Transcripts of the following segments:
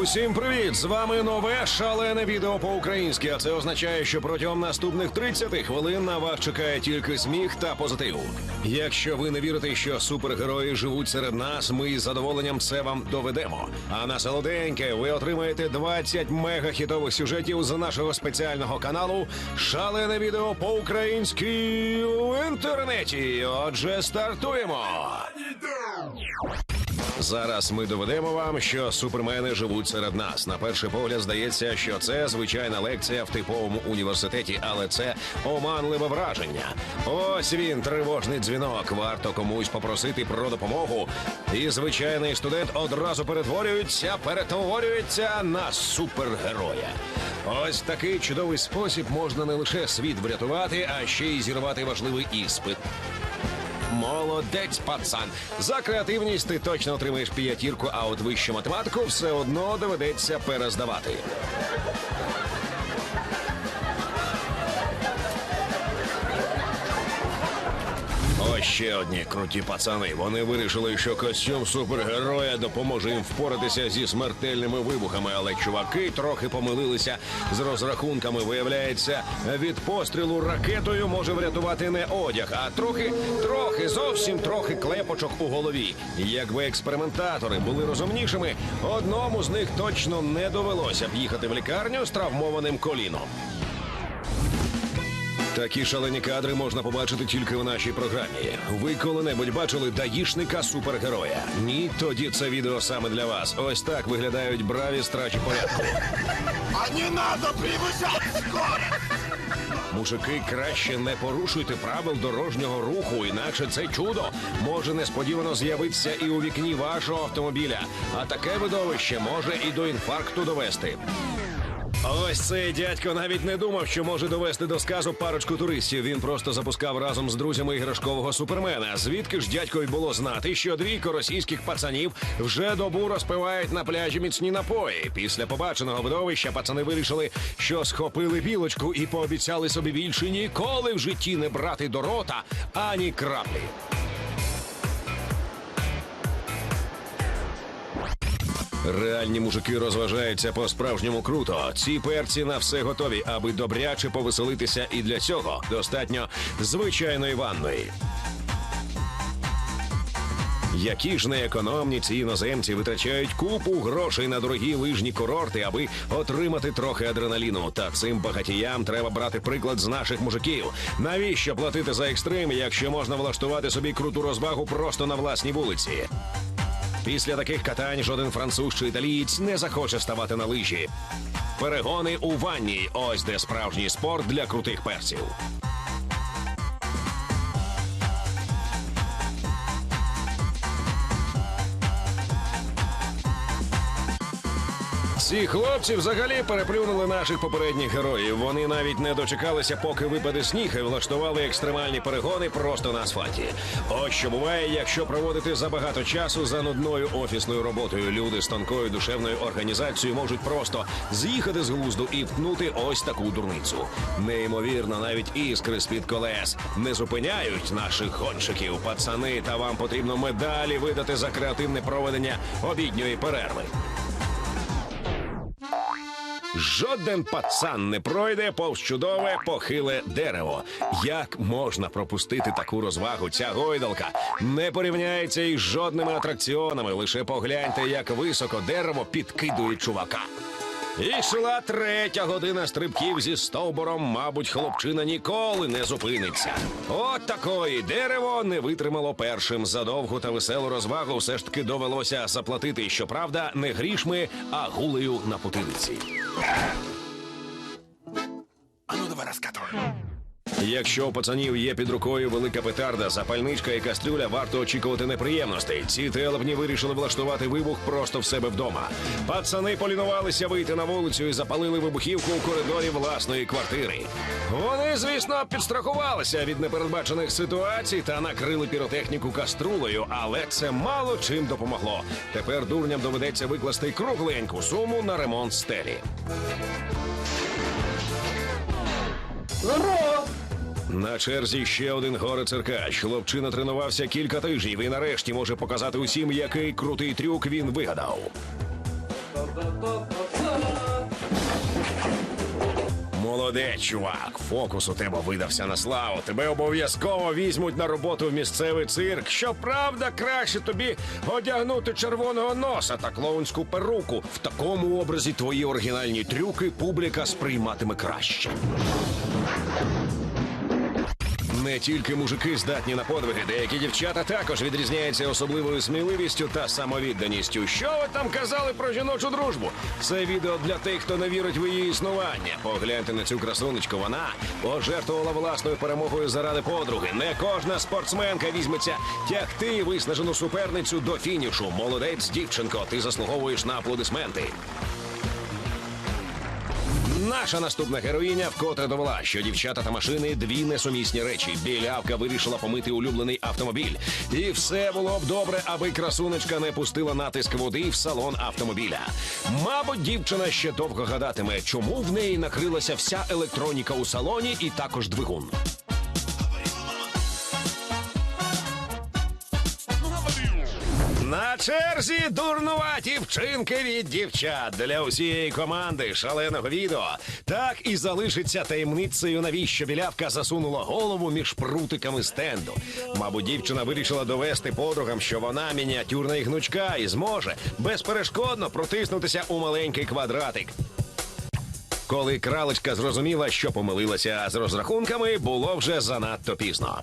Усім привіт! З вами нове шалене відео по-українськи. А це означає, що протягом наступних 30 хвилин на вас чекає тільки сміх та позитив. Якщо ви не вірите, що супергерої живуть серед нас, ми із задоволенням це вам доведемо. А на солоденьке ви отримаєте 20 мегахітових сюжетів з нашого спеціального каналу Шалене відео по-українськи в інтернеті. Отже, стартуємо. Зараз ми доведемо вам, що супермени живуть серед нас. На перший погляд здається, що це звичайна лекція в типовому університеті, але це оманливе враження. Ось він, тривожний дзвінок. Варто комусь попросити про допомогу. І звичайний студент одразу перетворюється, перетворюється на супергероя. Ось такий чудовий спосіб можна не лише світ врятувати, а ще й зірвати важливий іспит. Молодець, пацан. За креативність ти точно отримаєш п'ятірку, а от вищу математику все одно доведеться перездавати. Ще одні круті пацани. Вони вирішили, що костюм супергероя допоможе їм впоратися зі смертельними вибухами, але чуваки трохи помилилися з розрахунками. Виявляється, від пострілу ракетою може врятувати не одяг, а трохи, трохи, зовсім трохи клепочок у голові. Якби експериментатори були розумнішими, одному з них точно не довелося б їхати в лікарню з травмованим коліном. Такі шалені кадри можна побачити тільки в нашій програмі. Ви коли-небудь бачили даїшника супергероя? Ні, тоді це відео саме для вас. Ось так виглядають браві стражі порядку. А не надо превышать скорость! Мужики, краще не порушуйте правил дорожнього руху, інакше це чудо може несподівано з'явитися і у вікні вашого автомобіля. А таке видовище може і до інфаркту довести. Ось цей дядько навіть не думав, що може довести до сказу парочку туристів. Він просто запускав разом з друзями іграшкового супермена. Звідки ж дядькові було знати, що двійко російських пацанів вже добу розпивають на пляжі міцні напої. Після побаченого видовища пацани вирішили, що схопили білочку і пообіцяли собі більше ніколи в житті не брати до рота ані краплі. Реальні мужики розважаються по-справжньому круто. Ці перці на все готові, аби добряче повеселитися, і для цього достатньо звичайної ванної. Які ж неекономні ці іноземці витрачають купу грошей на дорогі лижні курорти, аби отримати трохи адреналіну. Та цим багатіям треба брати приклад з наших мужиків. Навіщо платити за екстрим, якщо можна влаштувати собі круту розвагу просто на власній вулиці? Після таких катань жоден француз чи італієць не захоче ставати на лижі. Перегони у ванні. Ось де справжній спорт для крутих перців. Ці хлопці взагалі переплюнули наших попередніх героїв. Вони навіть не дочекалися, поки випаде сніг, і влаштували екстремальні перегони просто на асфальті. Ось що буває, якщо проводити забагато часу за нудною офісною роботою. Люди з тонкою душевною організацією можуть просто з'їхати з глузду і втнути ось таку дурницю. Неймовірно, навіть іскри з під колес не зупиняють наших гонщиків. Пацани, та вам потрібно медалі видати за креативне проведення обідньої перерви. Жоден пацан не пройде повз чудове похиле дерево. Як можна пропустити таку розвагу? Ця гойдалка не порівняється із жодними атракціонами. Лише погляньте, як високо дерево підкидує чувака. Ішла третя година стрибків зі стовбуром, мабуть, хлопчина ніколи не зупиниться. От такої дерево не витримало першим. За довгу та веселу розвагу все ж таки довелося заплатити. Щоправда, не грішми, а гулею на потилиці. Якщо у пацанів є під рукою велика петарда, запальничка і кастрюля, варто очікувати неприємностей. Ці телепні вирішили влаштувати вибух просто в себе вдома. Пацани полінувалися вийти на вулицю і запалили вибухівку у коридорі власної квартири. Вони, звісно, підстрахувалися від непередбачених ситуацій та накрили піротехніку каструлею, але це мало чим допомогло. Тепер дурням доведеться викласти кругленьку суму на ремонт стелі. На черзі ще один горе-циркач. Хлопчина тренувався кілька тижнів і нарешті може показати усім, який крутий трюк він вигадав. Молодець, чувак. Фокус у тебе видався на славу. Тебе обов'язково візьмуть на роботу в місцевий цирк. Щоправда, краще тобі одягнути червоного носа та клоунську перуку. В такому образі твої оригінальні трюки публіка сприйматиме краще. Не тільки мужики здатні на подвиги, деякі дівчата також відрізняються особливою сміливістю та самовідданістю. Що ви там казали про жіночу дружбу? Це відео для тих, хто не вірить в її існування. Погляньте на цю красунечку. Вона пожертвувала власною перемогою заради подруги. Не кожна спортсменка візьметься тягти виснажену суперницю до фінішу. Молодець, дівчинко, ти заслуговуєш на аплодисменти. Наша наступна героїня вкотре довела, що дівчата та машини дві несумісні речі. Білявка вирішила помити улюблений автомобіль. І все було б добре, аби красунечка не пустила натиск води в салон автомобіля. Мабуть, дівчина ще довго гадатиме, чому в неї накрилася вся електроніка у салоні і також двигун. Черзі дурнуваті вчинки від дівчат для усієї команди шаленого відео. Так і залишиться таємницею, навіщо білявка засунула голову між прутиками стенду. Мабуть, дівчина вирішила довести подругам, що вона мініатюрна і гнучка і зможе безперешкодно протиснутися у маленький квадратик. Коли кралечка зрозуміла, що помилилася з розрахунками, було вже занадто пізно.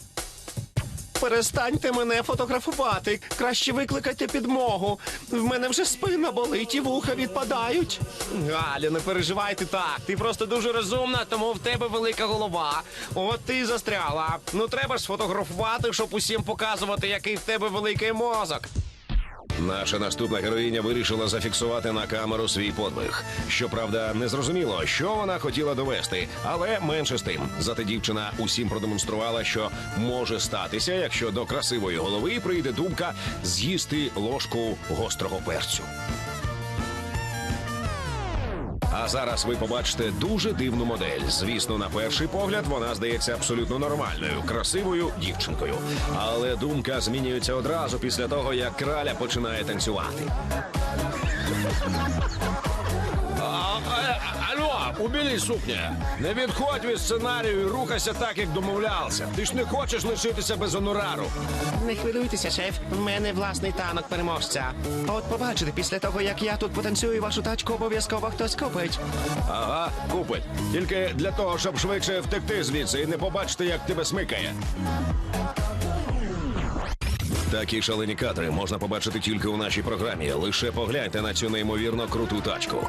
Перестаньте мене фотографувати. Краще викликайте підмогу. В мене вже спина болить і вуха відпадають. Галя, не переживайте так. Ти просто дуже розумна, тому в тебе велика голова. От ти застряла. Ну треба ж сфотографувати, щоб усім показувати, який в тебе великий мозок. Наша наступна героїня вирішила зафіксувати на камеру свій подвиг. Щоправда, не зрозуміло, що вона хотіла довести, але менше з тим. Зате дівчина усім продемонструвала, що може статися, якщо до красивої голови прийде думка з'їсти ложку гострого перцю. А зараз ви побачите дуже дивну модель. Звісно, на перший погляд вона здається абсолютно нормальною, красивою дівчинкою. Але думка змінюється одразу після того, як краля починає танцювати. У білій сукні. Не відходь від сценарію і рухайся так, як домовлявся. Ти ж не хочеш лишитися без гонорару. Не хвилюйтеся, шеф. В мене власний танок переможця. От побачите, після того, як я тут потанцюю вашу тачку, обов'язково хтось купить. Ага, купить. Тільки для того, щоб швидше втекти звідси і не побачити, як тебе смикає. Такі шалені кадри можна побачити тільки у нашій програмі. Лише погляньте на цю неймовірно круту тачку.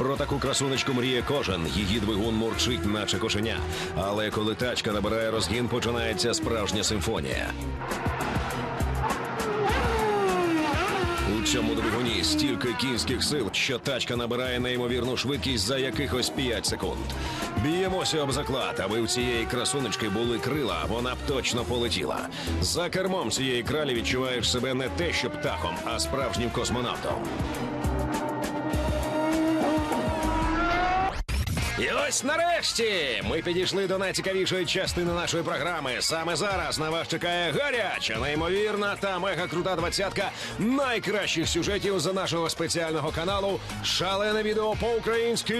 Про таку красунечку мріє кожен. Її двигун мурчить, наче кошеня. Але коли тачка набирає розгін, починається справжня симфонія. У цьому двигуні стільки кінських сил, що тачка набирає неймовірну швидкість за якихось 5 секунд. Б'ємося об заклад, аби у цієї красунечки були крила, вона б точно полетіла. За кермом цієї кралі відчуваєш себе не те, що птахом, а справжнім космонавтом. І ось нарешті ми підійшли до найцікавішої частини нашої програми. Саме зараз на вас чекає гаряча, неймовірна та мега крута двадцятка найкращих сюжетів за нашого спеціального каналу Шалене відео по-українськи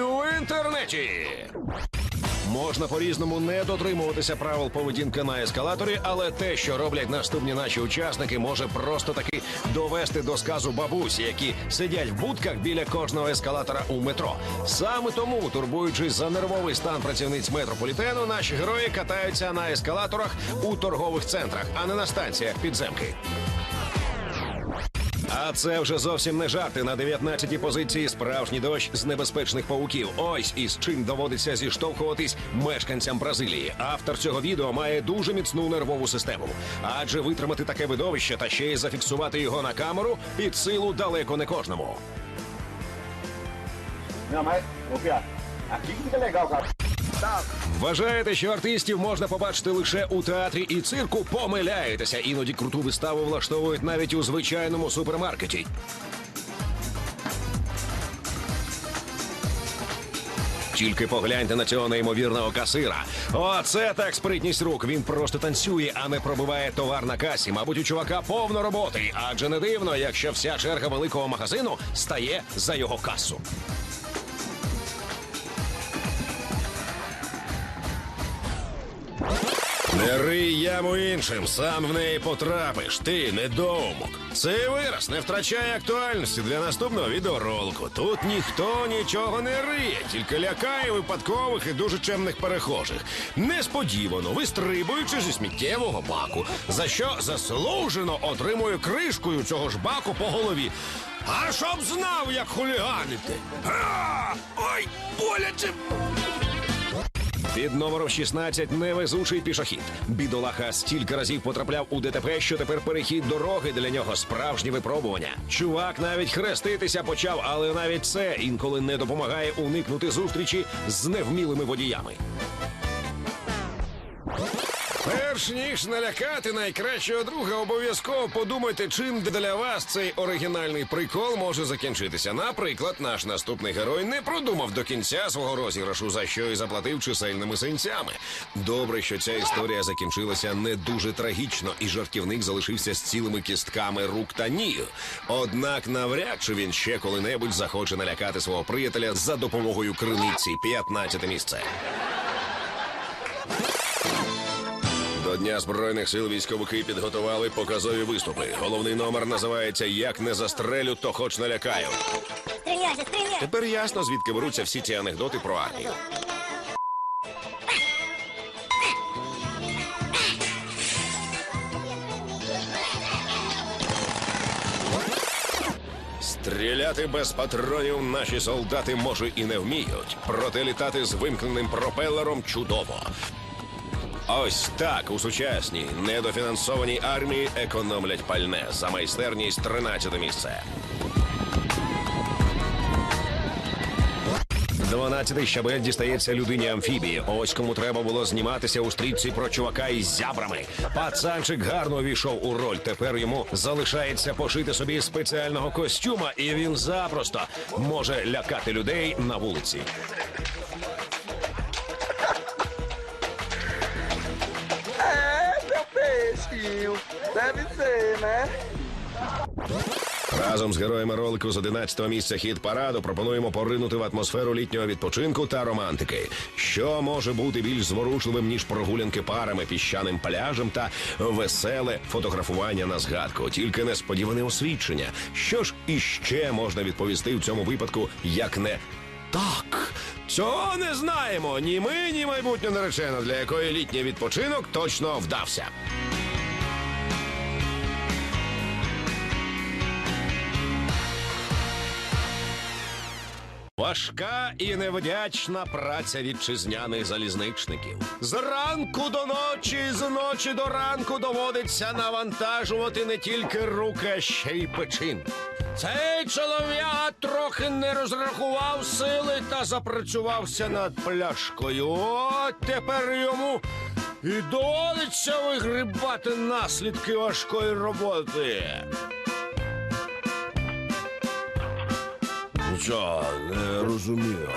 в інтернеті. Можна по-різному не дотримуватися правил поведінки на ескалаторі, але те, що роблять наступні наші учасники, може просто таки довести до сказу бабусі, які сидять в будках біля кожного ескалатора у метро. Саме тому, турбуючись за нервовий стан працівниць метрополітену, наші герої катаються на ескалаторах у торгових центрах, а не на станціях підземки. А це вже зовсім не жарти на 19-й позиції справжній дощ з небезпечних пауків. Ось із чим доводиться зіштовхуватись мешканцям Бразилії. Автор цього відео має дуже міцну нервову систему. Адже витримати таке видовище та ще й зафіксувати його на камеру під силу далеко не кожному. Não, mas, ô Pia, aqui. Вважаєте, що артистів можна побачити лише у театрі і цирку? Помиляєтеся. Іноді круту виставу влаштовують навіть у звичайному супермаркеті. Тільки погляньте на цього неймовірного касира. Оце так спритність рук. Він просто танцює, а не пробиває товар на касі. Мабуть, у чувака повно роботи. Адже не дивно, якщо вся черга великого магазину стає за його касу. Не яму іншим, сам в неї потрапиш. Ти недоумок. Цей вираз не втрачає актуальності для наступного відеоролику. Тут ніхто нічого не риє, тільки лякає випадкових і дуже чемних перехожих. Несподівано вистрибуючи зі сміттєвого баку, за що заслужено отримує кришкою цього ж баку по голові. А щоб знав, як хуліганити. А! Ой, боляче! Під номером 16 невезучий пішохід. Бідолаха стільки разів потрапляв у ДТП, що тепер перехід дороги для нього справжнє випробування. Чувак навіть хреститися почав, але навіть це інколи не допомагає уникнути зустрічі з невмілими водіями. Перш ніж налякати найкращого друга, обов'язково подумайте, чим для вас цей оригінальний прикол може закінчитися. Наприклад, наш наступний герой не продумав до кінця свого розіграшу, за що і заплатив чисельними синцями. Добре, що ця історія закінчилася не дуже трагічно, і жартівник залишився з цілими кістками рук та ніг. Однак навряд чи він ще коли-небудь захоче налякати свого приятеля за допомогою криниці 15 місце. До Дня Збройних сил військовики підготували показові виступи. Головний номер називається Як не застрелю, то хоч налякаю. Стріляйся, стріляй! Тепер ясно, звідки беруться всі ці анекдоти про армію. Стріляти без патронів наші солдати може і не вміють, проте літати з вимкненим пропелером чудово. Ось так у сучасній недофінансованій армії економлять пальне за майстерність 13 місце. Дванадцятий щабель дістається людині амфібії. Ось кому треба було зніматися у стрічці про чувака із зябрами. Пацанчик гарно увійшов у роль. Тепер йому залишається пошити собі спеціального костюма, і він запросто може лякати людей на вулиці. Deve ser, né? Разом з героями ролику з 11-го місця хід параду пропонуємо поринути в атмосферу літнього відпочинку та романтики. Що може бути більш зворушливим ніж прогулянки парами піщаним пляжем та веселе фотографування на згадку, тільки несподіване освідчення. Що ж іще можна відповісти в цьому випадку, як не так? Цього не знаємо ні ми, ні майбутня наречена, для якої літній відпочинок точно вдався. Важка і невдячна праця вітчизняних залізничників. Зранку до ночі, з ночі до ранку доводиться навантажувати не тільки руки, а ще й печінку. Цей чолов'яга трохи не розрахував сили та запрацювався над пляшкою. От тепер йому і доводиться вигрібати наслідки важкої роботи. Що, не розумію.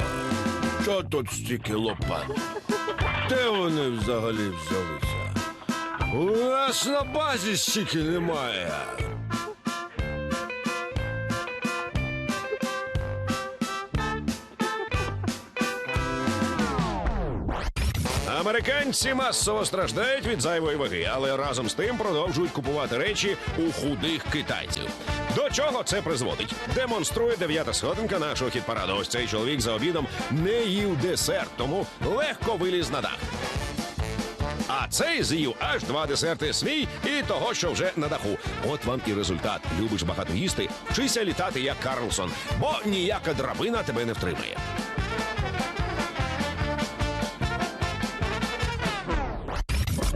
Що тут стільки лопат? Де вони взагалі взялися? У нас на базі стільки немає. Американці масово страждають від зайвої ваги, але разом з тим продовжують купувати речі у худих китайців. До чого це призводить? Демонструє дев'ята сходинка нашого хіт-параду. Ось цей чоловік за обідом не їв десерт, тому легко виліз на дах. А цей з'їв аж два десерти свій і того, що вже на даху. От вам і результат. Любиш багато їсти, вчися літати як Карлсон, бо ніяка драбина тебе не втримає.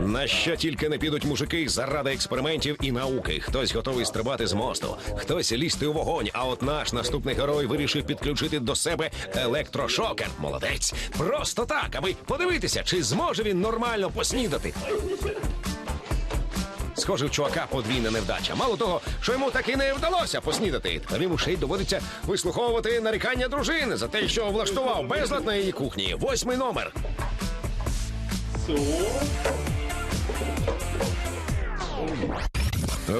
На що тільки не підуть мужики заради експериментів і науки. Хтось готовий стрибати з мосту, хтось лізти у вогонь. А от наш наступний герой вирішив підключити до себе електрошокер. Молодець, просто так, аби подивитися, чи зможе він нормально поснідати. Схоже, в чувака подвійна невдача. Мало того, що йому так і не вдалося поснідати. Та йому ще й доводиться вислуховувати нарікання дружини за те, що влаштував безлад на її кухні. Восьмий номер.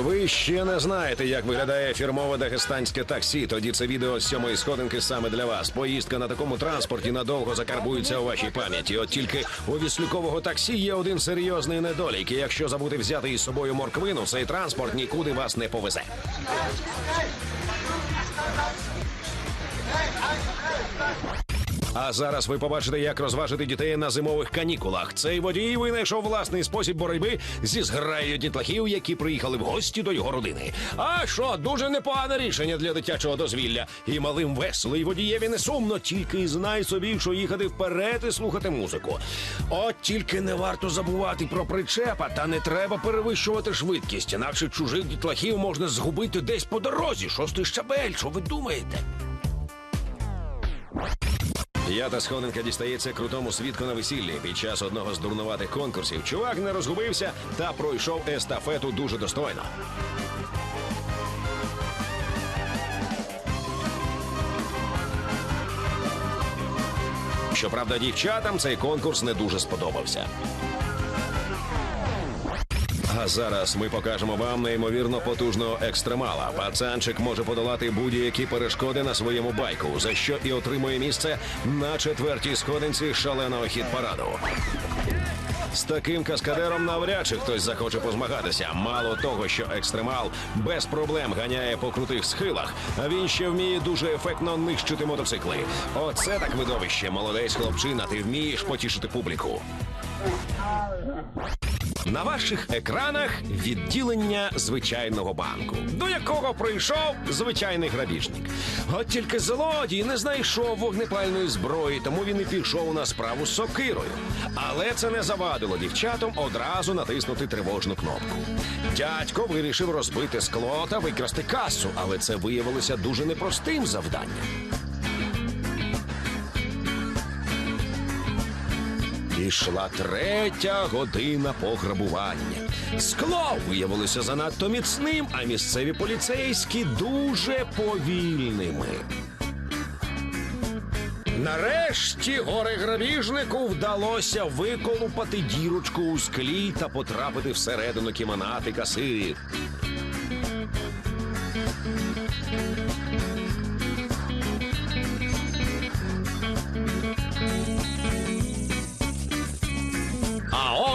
Ви ще не знаєте, як виглядає фірмове дагестанське таксі. Тоді це відео з сьомої сходинки саме для вас. Поїздка на такому транспорті надовго закарбується у вашій пам'яті. От тільки у віслюкового таксі є один серйозний недолік. І якщо забути взяти із собою морквину, цей транспорт нікуди вас не повезе. А зараз ви побачите, як розважити дітей на зимових канікулах. Цей водій винайшов власний спосіб боротьби зі зграєю дітлахів, які приїхали в гості до його родини. А що, дуже непогане рішення для дитячого дозвілля. І малим весело, і водієві не сумно, тільки й знай собі, що їхати вперед і слухати музику. От тільки не варто забувати про причепа, та не треба перевищувати швидкість, інакше чужих дітлахів можна згубити десь по дорозі. Шостий щабель, що ви думаєте? П'ята сходинка дістається крутому свідку на весіллі. Під час одного з дурнуватих конкурсів чувак не розгубився та пройшов естафету дуже достойно. Щоправда, дівчатам цей конкурс не дуже сподобався. А зараз ми покажемо вам неймовірно потужного екстремала. Пацанчик може подолати будь-які перешкоди на своєму байку, за що і отримує місце на четвертій сходинці шаленого хіт-параду. З таким каскадером навряд чи хтось захоче позмагатися. Мало того, що екстремал без проблем ганяє по крутих схилах, а він ще вміє дуже ефектно нищити мотоцикли. Оце так видовище. Молодець хлопчина, ти вмієш потішити публіку. На ваших екранах відділення звичайного банку, до якого прийшов звичайний грабіжник. От тільки злодій не знайшов вогнепальної зброї, тому він і пішов на справу з сокирою. Але це не завадило дівчатам одразу натиснути тривожну кнопку. Дядько вирішив розбити скло та викрасти касу, але це виявилося дуже непростим завданням. Ішла третя година пограбування. Скло виявилося занадто міцним, а місцеві поліцейські дуже повільними. Нарешті горе грабіжнику вдалося виколупати дірочку у склі та потрапити всередину кімнати касирів.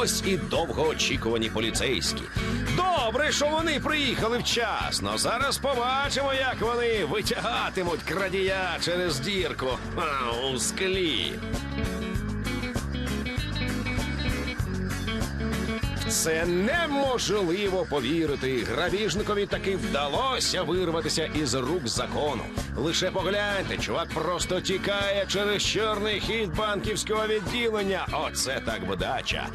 Ось і довгоочікувані поліцейські. Добре, що вони приїхали вчасно. Зараз побачимо, як вони витягатимуть крадія через дірку у склі. Це неможливо повірити. Грабіжникові таки вдалося вирватися із рук закону. Лише погляньте, чувак просто тікає через чорний хід банківського відділення. Оце так вдача.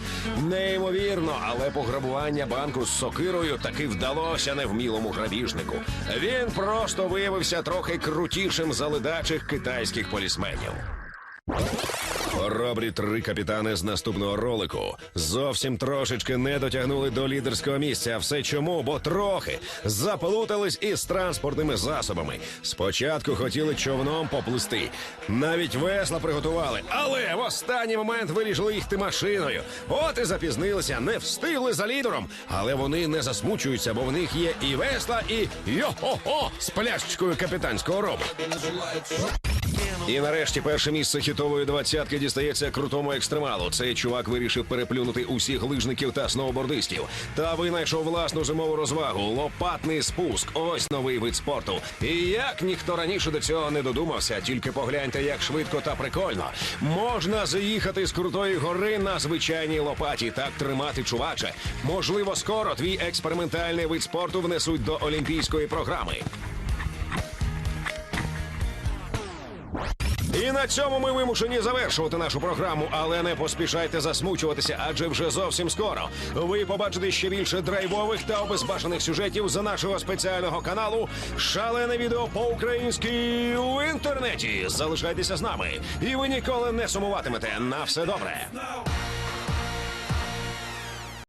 Неймовірно, але пограбування банку з сокирою таки вдалося невмілому грабіжнику. Він просто виявився трохи крутішим за ледачих китайських полісменів. Хоробрі три капітани з наступного ролику зовсім трошечки не дотягнули до лідерського місця. Все чому? Бо трохи заплутались із транспортними засобами. Спочатку хотіли човном поплисти, навіть весла приготували, але в останній момент вирішили їхати машиною. От і запізнилися, не встигли за лідером. Але вони не засмучуються, бо в них є і весла, і йо-хо-хо з пляшечкою капітанського робу. І нарешті перше місце хітової двадцятки дістається крутому екстремалу. Цей чувак вирішив переплюнути усіх лижників та сноубордистів. Та винайшов власну зимову розвагу лопатний спуск. Ось новий вид спорту. І як ніхто раніше до цього не додумався, тільки погляньте, як швидко та прикольно. Можна заїхати з крутої гори на звичайній лопаті. Так тримати чуваче. Можливо, скоро твій експериментальний вид спорту внесуть до олімпійської програми. І на цьому ми вимушені завершувати нашу програму, але не поспішайте засмучуватися, адже вже зовсім скоро ви побачите ще більше драйвових та обезбашених сюжетів з нашого спеціального каналу Шалене відео по-українськи у інтернеті. Залишайтеся з нами, і ви ніколи не сумуватимете. На все добре.